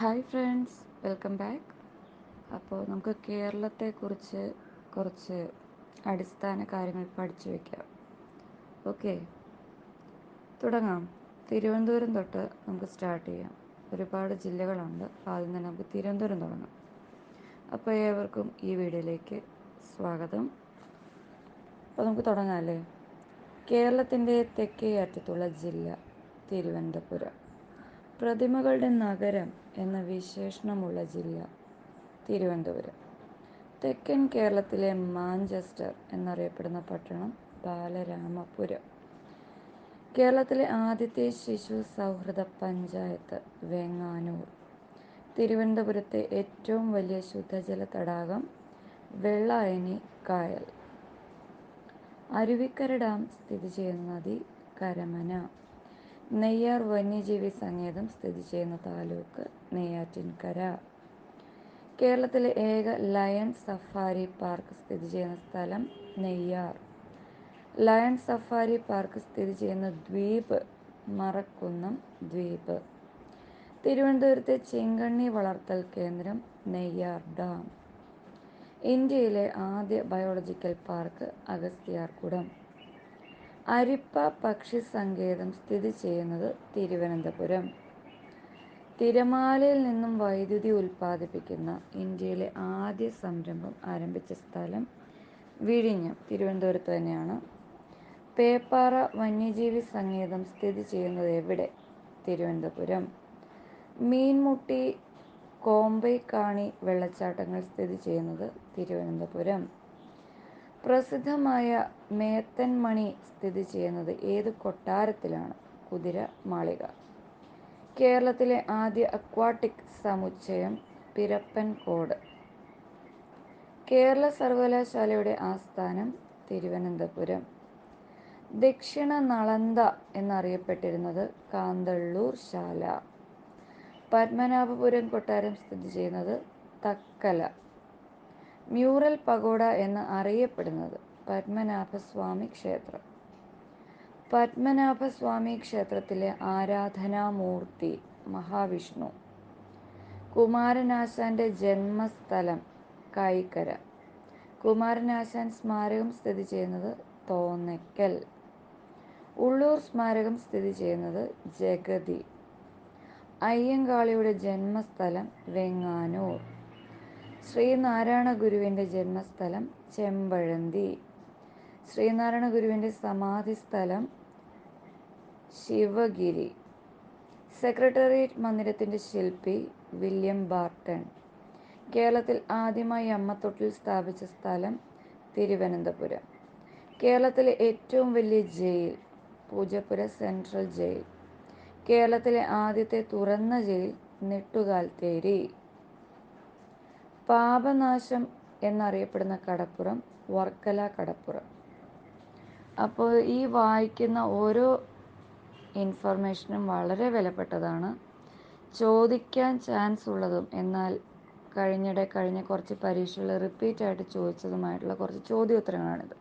Hi friends welcome back അപ്പോൾ നമുക്ക് കേരളത്തെക്കുറിച്ച് കുറച്ച് അടിസ്ഥാന കാര്യങ്ങൾ പഠിച്ചു വയ്ക്കാം ഓക്കെ തുടങ്ങാം. തിരുവനന്തപുരം തൊട്ട് നമുക്ക് സ്റ്റാർട്ട് ചെയ്യാം. ഒരുപാട് ജില്ലകളുണ്ട്. ആദ്യം തന്നെ നമുക്ക് തിരുവനന്തപുരം തുടങ്ങാം. അപ്പോൾ ഏവർക്കും ഈ വീഡിയോയിലേക്ക് സ്വാഗതം. അപ്പോൾ നമുക്ക് തുടങ്ങാം അല്ലേ? കേരളത്തിന്റെ തെക്കേ അറ്റത്തുള്ള ജില്ല തിരുവനന്തപുരം. പ്രതിമകളുടെ നഗരം എന്ന വിശേഷണമുള്ള ജില്ല തിരുവനന്തപുരം. തെക്കൻ കേരളത്തിലെ മാഞ്ചസ്റ്റർ എന്നറിയപ്പെടുന്ന പട്ടണം ബാലരാമപുരം. കേരളത്തിലെ ആദ്യത്തെ ശിശു സൗഹൃദ പഞ്ചായത്ത് വെങ്ങാനൂർ. തിരുവനന്തപുരത്തെ ഏറ്റവും വലിയ ശുദ്ധജല തടാകം വെള്ളായണി കായൽ. അരുവിക്കര ഡാം സ്ഥിതി ചെയ്യുന്ന നദി കരമന. നെയ്യാർ വന്യജീവി സങ്കേതം സ്ഥിതി ചെയ്യുന്ന താലൂക്ക് നെയ്യാറ്റിൻകര. കേരളത്തിലെ ഏക ലയൺ സഫാരി പാർക്ക് സ്ഥിതി ചെയ്യുന്ന സ്ഥലം നെയ്യാർ. ലയൺ സഫാരി പാർക്ക് സ്ഥിതി ചെയ്യുന്ന ദ്വീപ് മറക്കുന്നം ദ്വീപ്. തിരുവനന്തപുരത്തെ ചിങ്കണ്ണി വളർത്തൽ കേന്ദ്രം നെയ്യാർ ഡാം. ഇന്ത്യയിലെ ആദ്യ ബയോളജിക്കൽ പാർക്ക് അഗസ്ത്യാർകുടം. അരിപ്പ പക്ഷി സങ്കേതം സ്ഥിതി ചെയ്യുന്നത് തിരുവനന്തപുരം. തിരമാലയിൽ നിന്നും വൈദ്യുതി ഉൽപ്പാദിപ്പിക്കുന്ന ഇന്ത്യയിലെ ആദ്യ സംരംഭം ആരംഭിച്ച സ്ഥലം വിഴിഞ്ഞം തിരുവനന്തപുരത്ത് തന്നെയാണ്. പേപ്പാറ വന്യജീവി സങ്കേതം സ്ഥിതി ചെയ്യുന്നത് എവിടെ? തിരുവനന്തപുരം. മീൻമുട്ടി കോമ്പൈക്കാണി വെള്ളച്ചാട്ടങ്ങൾ സ്ഥിതി ചെയ്യുന്നത് തിരുവനന്തപുരം. പ്രസിദ്ധമായ മേത്തൻമണി സ്ഥിതി ചെയ്യുന്നത് ഏത് കൊട്ടാരത്തിലാണ്? കുതിര മാളിക. കേരളത്തിലെ ആദ്യ അക്വാട്ടിക് സമുച്ചയം പിരപ്പൻകോട് കേരള സർവകലാശാലയുടെ ആസ്ഥാനം തിരുവനന്തപുരം. ദക്ഷിണ നളന്ത എന്നറിയപ്പെട്ടിരുന്നത് കാന്തള്ളൂർ ശാല. പത്മനാഭപുരം കൊട്ടാരം സ്ഥിതി ചെയ്യുന്നത് തക്കല. മ്യൂറൽ പഗോഡ എന്ന് അറിയപ്പെടുന്നത് പത്മനാഭസ്വാമി ക്ഷേത്രം. പത്മനാഭസ്വാമി ക്ഷേത്രത്തിലെ ആരാധനാമൂർത്തി മഹാവിഷ്ണു. കുമാരനാശാന്റെ ജന്മസ്ഥലം കൈക്കര. കുമാരനാശാൻ സ്മാരകം സ്ഥിതി ചെയ്യുന്നത് തോന്നയ്ക്കൽ. ഉള്ളൂർ സ്മാരകം സ്ഥിതി ചെയ്യുന്നത് ജഗതി. അയ്യങ്കാളിയുടെ ജന്മസ്ഥലം വെങ്ങാനൂർ. ശ്രീനാരായണ ഗുരുവിന്റെ ജന്മസ്ഥലം ചെമ്പഴന്തി. ശ്രീനാരായണ ഗുരുവിന്റെ സമാധി സ്ഥലം ശിവഗിരി. സെക്രട്ടേറിയറ്റ് മന്ദിരത്തിന്റെ ശില്പി വില്യം ബാർട്ടൺ. കേരളത്തിൽ ആദ്യമായി അമ്മത്തൊട്ടിൽ സ്ഥാപിച്ച സ്ഥലം തിരുവനന്തപുരം. കേരളത്തിലെ ഏറ്റവും വലിയ ജയിൽ പൂജപ്പുര സെൻട്രൽ ജയിൽ. കേരളത്തിലെ ആദ്യത്തെ തുറന്ന ജയിൽ നെട്ടുകാൽത്തേരി. പാപനാശം എന്നറിയപ്പെടുന്ന കടപ്പുറം വർക്കല കടപ്പുറം. അപ്പോൾ ഈ വായിക്കുന്ന ഓരോ ഇൻഫർമേഷനും വളരെ വിലപ്പെട്ടതാണ്. ചോദിക്കാൻ ചാൻസ് ഉള്ളതും എന്നാൽ കഴിഞ്ഞിടെ കഴിഞ്ഞ കുറച്ച് പരീക്ഷകൾ റിപ്പീറ്റ് ആയിട്ട് ചോദിച്ചതുമായിട്ടുള്ള കുറച്ച് ചോദ്യോത്തരങ്ങളാണിത്.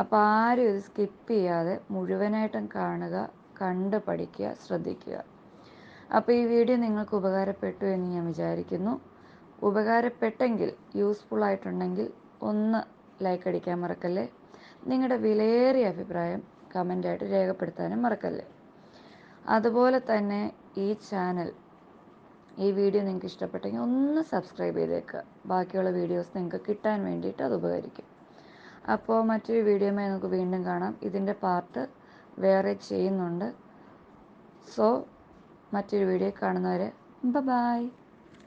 അപ്പോൾ ആരും ഇത് സ്കിപ്പ് ചെയ്യാതെ മുഴുവനായിട്ടും കാണുക കണ്ട് പഠിക്കുക ശ്രദ്ധിക്കുക. അപ്പോൾ ഈ വീഡിയോ നിങ്ങൾക്ക് ഉപകാരപ്പെട്ടു എന്ന് ഞാൻ വിചാരിക്കുന്നു. ഉപകാരപ്പെട്ടെങ്കിൽ യൂസ്ഫുൾ ആയിട്ടുണ്ടെങ്കിൽ ഒന്ന് ലൈക്ക് അടിക്കാൻ മറക്കല്ലേ. നിങ്ങളുടെ വിലയേറിയ അഭിപ്രായം കമന്റായിട്ട് രേഖപ്പെടുത്താനും മറക്കല്ലേ. അതുപോലെ തന്നെ ഈ ചാനൽ ഈ വീഡിയോ നിങ്ങൾക്ക് ഇഷ്ടപ്പെട്ടെങ്കിൽ ഒന്ന് സബ്സ്ക്രൈബ് ചെയ്തേക്കുക. ബാക്കിയുള്ള വീഡിയോസ് നിങ്ങൾക്ക് കിട്ടാൻ വേണ്ടിയിട്ട് അത് ഉപകരിക്കും. അപ്പോൾ മറ്റൊരു വീഡിയോമായി നമുക്ക് വീണ്ടും കാണാം. ഇതിന്റെ പാർട്ട് വേറെ ചെയ്യുന്നുണ്ട്. സോ മറ്റൊരു വീഡിയോ കാണുന്നവരെ ബൈ